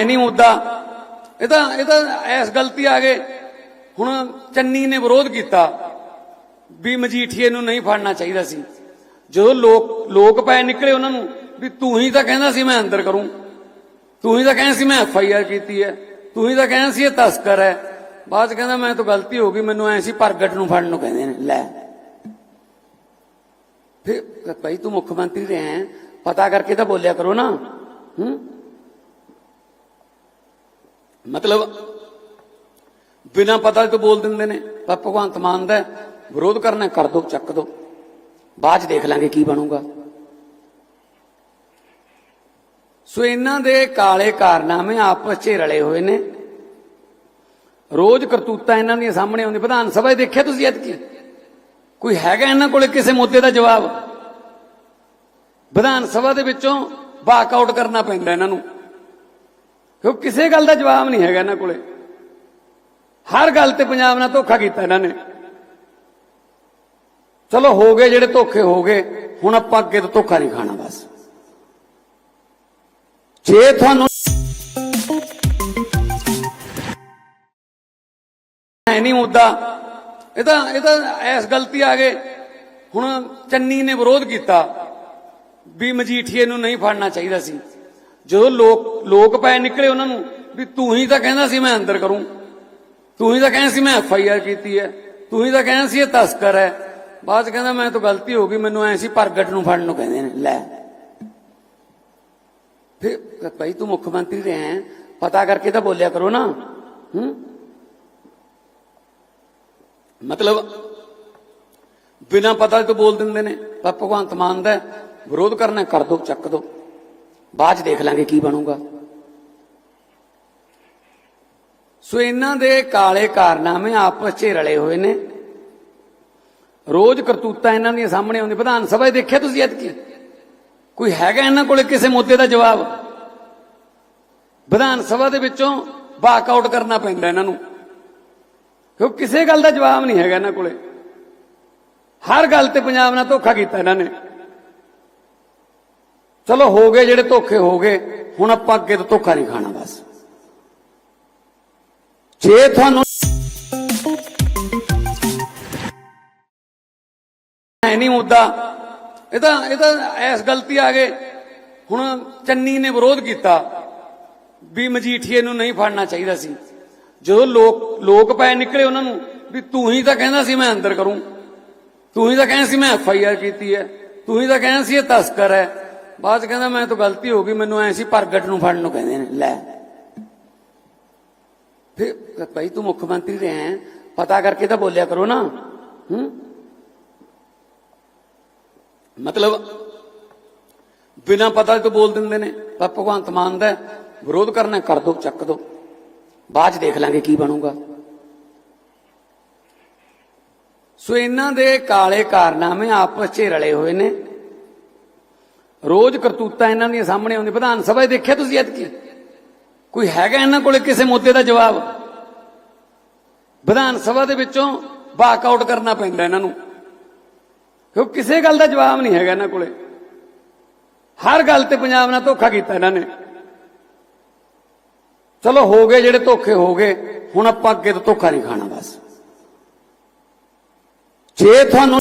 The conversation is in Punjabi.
ਹੈ ਨਹੀਂ ਮੁੱਦਾ। ਇਹ ਤਾਂ ਇਹ ਤਾਂ ਐਸ ਗਲਤੀ ਆ ਗਏ। ਹੁਣ ਚੰਨੀ ਨੇ ਵਿਰੋਧ ਕੀਤਾ ਵੀ ਮਜੀਠੀਏ ਨੂੰ ਨਹੀਂ ਫੜਨਾ ਚਾਹੀਦਾ ਸੀ। ਜਦੋਂ ਲੋਕ ਲੋਕ ਪੈ ਨਿਕਲੇ ਉਹਨਾਂ ਨੂੰ ਵੀ ਤੂੰ ਹੀ ਤਾਂ ਕਹਿੰਦਾ ਸੀ ਮੈਂ ਅੰਦਰ ਕਰੂੰ। ਤੂੰ ਹੀ ਤਾਂ ਕਹਿੰਦਾ ਸੀ ਮੈਂ ਐਫ ਆਈ ਆਰ ਕੀਤੀ ਹੈ। ਤੂੰ ਹੀ ਤਾਂ ਕਹਿੰਦਾ ਸੀ ਇਹ ਤਸਕਰ ਹੈ। ਬਾਅਦ 'ਚ ਕਹਿੰਦਾ ਮੈਂ ਤਾਂ ਗਲਤੀ ਹੋ ਗਈ, ਮੈਨੂੰ ਐ ਸੀ ਪ੍ਰਗਟ ਨੂੰ ਫੜਨ ਨੂੰ ਕਹਿੰਦੇ ਨੇ, ਲੈ। ਫਿਰ, ਭਾਈ ਤੂੰ ਮੁੱਖ ਮੰਤਰੀ ਰਿਹਾ ਹੈ, ਪਤਾ ਕਰਕੇ ਤਾਂ ਬੋਲਿਆ ਕਰੋ ਨਾ। ਹੂੰ? ਮਤਲਬ, ਬਿਨਾ ਪਤਾ ਤੋਂ ਬੋਲ ਦਿੰਦੇ ਨੇ, ਪਰ ਭਗਵੰਤ ਮਾਨ ਦਾ ਵਿਰੋਧ ਕਰਨਾ ਕਰ ਦੋ, ਚੱਕ ਦੋ। ਬਾਅਦ ਚ ਦੇਖ ਲਾਂਗੇ ਕੀ ਬਣੂਗਾ। ਸੋ ਇਹਨਾਂ ਦੇ ਕਾਲੇ ਕਾਰਨਾਮੇ ਆਪਸ 'ਚ ਰਲੇ ਹੋਏ ਨੇ। ਰੋਜ਼ ਕਰਤੂਤਾਂ ਇਹਨਾਂ ਦੀਆਂ ਸਾਹਮਣੇ ਆਉਂਦੀਆਂ। ਵਿਧਾਨ ਸਭਾ ਦੇਖਿਆ ਤੁਸੀਂ ਐਤਕੀ? ਕੋਈ ਹੈਗਾ ਇਹਨਾਂ ਕੋਲੇ ਕਿਸੇ ਮੁੱਦੇ ਦਾ ਜਵਾਬ? ਵਿਧਾਨ ਸਭਾ ਦੇ ਵਿੱਚੋਂ ਵਾਕ ਆਊਟ ਕਰਨਾ ਪੈਂਦਾ ਇਹਨਾਂ ਨੂੰ। ਕਿਉਂ ਕਿਸੇ ਗੱਲ ਦਾ ਜਵਾਬ ਨਹੀਂ ਹੈਗਾ ਇਹਨਾਂ ਕੋਲੇ? ਹਰ ਗੱਲ ਤੇ ਪੰਜਾਬ ਨਾਲ ਧੋਖਾ ਕੀਤਾ ਇਹਨਾਂ ਨੇ। ਚਲੋ ਹੋ ਗਏ ਜਿਹੜੇ ਧੋਖੇ ਹੋ ਗਏ, ਹੁਣ ਆਪਾਂ ਅੱਗੇ ਤੋਂ ਧੋਖਾ ਨਹੀਂ ਖਾਣਾ ਬਸ। ਜੇ ਤੁਹਾਨੂੰ ਹੈ ਨਹੀਂ ਮੁੱਦਾ ਇਹ ਤਾਂ ਇਹ ਤਾਂ ਐਸ ਗਲਤੀ ਆ ਗਏ। ਹੁਣ ਚੰਨੀ ਨੇ ਵਿਰੋਧ ਕੀਤਾ ਵੀ ਮਜੀਠੀਏ ਨੂੰ ਨਹੀਂ ਫੜਨਾ ਚਾਹੀਦਾ ਸੀ। ਜਦੋਂ ਲੋਕ ਲੋਕ ਪੈ ਨਿਕਲੇ ਉਹਨਾਂ ਨੂੰ ਵੀ ਤੂੰ ਹੀ ਤਾਂ ਕਹਿੰਦਾ ਸੀ ਮੈਂ ਅੰਦਰ ਕਰੂੰ। ਤੂੰ ਹੀ ਤਾਂ ਕਹਿੰਦਾ ਸੀ ਮੈਂ ਐਫ ਆਈ ਆਰ ਕੀਤੀ ਹੈ। ਤੂੰ ਹੀ ਤਾਂ ਕਹਿੰਦਾ ਸੀ ਇਹ ਤਸਕਰ ਹੈ। ਬਾਅਦ 'ਚ ਕਹਿੰਦਾ ਮੈਂ ਤਾਂ ਗਲਤੀ ਹੋ ਗਈ ਮੈਨੂੰ ਐ ਸੀ ਪ੍ਰਗਟ ਨੂੰ ਫੜਨ ਨੂੰ ਕਹਿੰਦੇ ਨੇ ਲੈ। ਫਿਰ ਭਾਈ ਤੂੰ ਮੁੱਖ ਮੰਤਰੀ ਰਿਹਾ ਹੈ ਪਤਾ ਕਰਕੇ ਤਾਂ ਬੋਲਿਆ ਕਰੋ ਨਾ। ਹੂੰ? ਮਤਲਬ ਬਿਨਾ ਪਤਾ ਤੋਂ ਬੋਲ ਦਿੰਦੇ ਨੇ ਪਰ ਭਗਵੰਤ ਮਾਨ ਦਾ ਹੈ, ਵਿਰੋਧ ਕਰਨਾ ਕਰ ਦੋ ਚੱਕ ਦੋ। ਬਾਅਦ ਚ ਦੇਖ ਲਾਂਗੇ ਕੀ ਬਣੂਗਾ। ਸੋ ਇਹਨਾਂ ਦੇ ਕਾਲੇ ਕਾਰਨਾਮੇ ਆਪਸ 'ਚ ਰਲੇ ਹੋਏ ਨੇ। ਰੋਜ਼ ਕਰਤੂਤਾਂ ਇਹਨਾਂ ਦੀਆਂ ਸਾਹਮਣੇ ਆਉਂਦੀਆਂ। ਵਿਧਾਨ ਸਭਾ 'ਚ ਦੇਖਿਆ ਤੁਸੀਂ ਐਤਕੀ? ਕੋਈ ਹੈਗਾ ਇਹਨਾਂ ਕੋਲੇ ਕਿਸੇ ਮੁੱਦੇ ਦਾ ਜਵਾਬ? ਵਿਧਾਨ ਸਭਾ ਦੇ ਵਿੱਚੋਂ ਵਾਕਆਊਟ ਕਰਨਾ ਪੈਂਦਾ ਇਹਨਾਂ ਨੂੰ। ਕਿਉਂ ਕਿਸੇ ਗੱਲ ਦਾ ਜਵਾਬ ਨਹੀਂ ਹੈਗਾ ਇਹਨਾਂ ਕੋਲੇ। ਹਰ ਗੱਲ ਤੇ ਪੰਜਾਬ ਨਾਲ ਧੋਖਾ ਕੀਤਾ ਇਹਨਾਂ ਨੇ। ਚਲੋ ਹੋ ਗਏ ਜਿਹੜੇ ਧੋਖੇ ਹੋ ਗਏ, ਹੁਣ ਆਪਾਂ ਅੱਗੇ ਤੋਂ ਧੋਖਾ ਨਹੀਂ ਖਾਣਾ ਬਸ। ਜੇ ਤੁਹਾਨੂੰ ਹੈ ਨਹੀਂ ਮੁੱਦਾ, ਇਹ ਤਾਂ ਇਹ ਤਾਂ ਐਸ ਗਲਤੀ ਆ ਗਏ। ਹੁਣ ਚੰਨੀ ਨੇ ਵਿਰੋਧ ਕੀਤਾ ਵੀ ਮਜੀਠੀਏ ਨੂੰ ਨਹੀਂ ਫੜਨਾ ਚਾਹੀਦਾ ਸੀ। ਜਦੋਂ ਲੋਕ ਲੋਕ ਪੈ ਨਿਕਲੇ ਉਹਨਾਂ ਨੂੰ ਵੀ ਤੂੰ ਹੀ ਤਾਂ ਕਹਿੰਦਾ ਸੀ ਮੈਂ ਅੰਦਰ ਕਰੂੰ। ਤੂੰ ਹੀ ਤਾਂ ਕਹਿੰਦਾ ਸੀ ਮੈਂ ਐਫ ਆਈ ਆਰ ਕੀਤੀ ਹੈ। ਤੂੰ ਹੀ ਤਾਂ ਕਹਿੰਦਾ ਸੀ ਇਹ ਤਸਕਰ ਹੈ। ਬਾਅਦ 'ਚ ਕਹਿੰਦਾ ਮੈਂ ਤਾਂ ਗਲਤੀ ਹੋ ਗਈ, ਮੈਨੂੰ ਐ ਸੀ ਪ੍ਰਗਟ ਨੂੰ ਫੜਨ ਨੂੰ ਕਹਿੰਦੇ ਨੇ, ਲੈ। ਫਿਰ ਭਾਈ ਤੂੰ ਮੁੱਖ ਮੰਤਰੀ ਰਿਹਾ ਹੈ ਪਤਾ ਕਰਕੇ ਤਾਂ ਬੋਲਿਆ ਕਰੋ ਨਾ, ਹੂੰ। ਮਤਲਬ ਬਿਨਾ ਪਤਾ ਤੋਂ ਬੋਲ ਦਿੰਦੇ ਨੇ ਪਰ ਭਗਵੰਤ ਮਾਨ ਦਾ ਵਿਰੋਧ ਕਰਨਾ ਕਰ ਦੋ, ਚੱਕ ਦੋ। ਬਾਅਦ ਚ ਦੇਖ ਲਾਂਗੇ ਕੀ ਬਣੂਗਾ। ਸੋ ਇਹਨਾਂ ਦੇ ਕਾਲੇ ਕਾਰਨਾਮੇ ਆਪਸ 'ਚ ਰਲੇ ਹੋਏ ਨੇ। ਰੋਜ਼ ਕਰਤੂਤਾਂ ਇਹਨਾਂ ਦੀਆਂ ਸਾਹਮਣੇ ਆਉਂਦੀਆਂ। ਵਿਧਾਨ ਸਭਾ 'ਚ ਦੇਖਿਆ ਤੁਸੀਂ ਐਤਕੀ ਕੋਈ ਹੈਗਾ ਇਹਨਾਂ ਕੋਲੇ ਕਿਸੇ ਮੁੱਦੇ ਦਾ ਜਵਾਬ? ਵਿਧਾਨ ਸਭਾ ਦੇ ਵਿੱਚੋਂ ਵਾਕ ਆਊਟ ਕਰਨਾ ਪੈਂਦਾ ਇਹਨਾਂ ਨੂੰ। ਕਿਉਂ ਕਿਸੇ ਗੱਲ ਦਾ ਜਵਾਬ ਨਹੀਂ ਹੈਗਾ ਇਹਨਾਂ ਕੋਲੇ? ਹਰ ਗੱਲ ਤੇ ਪੰਜਾਬ ਨਾਲ ਧੋਖਾ ਕੀਤਾ ਇਹਨਾਂ ਨੇ। ਚਲੋ ਹੋ ਗਏ ਜਿਹੜੇ ਧੋਖੇ ਹੋ ਗਏ, ਹੁਣ ਆਪਾਂ ਅੱਗੇ ਤੋਂ ਧੋਖਾ ਨਹੀਂ ਖਾਣਾ ਬਸ। ਜੇ ਤੁਹਾਨੂੰ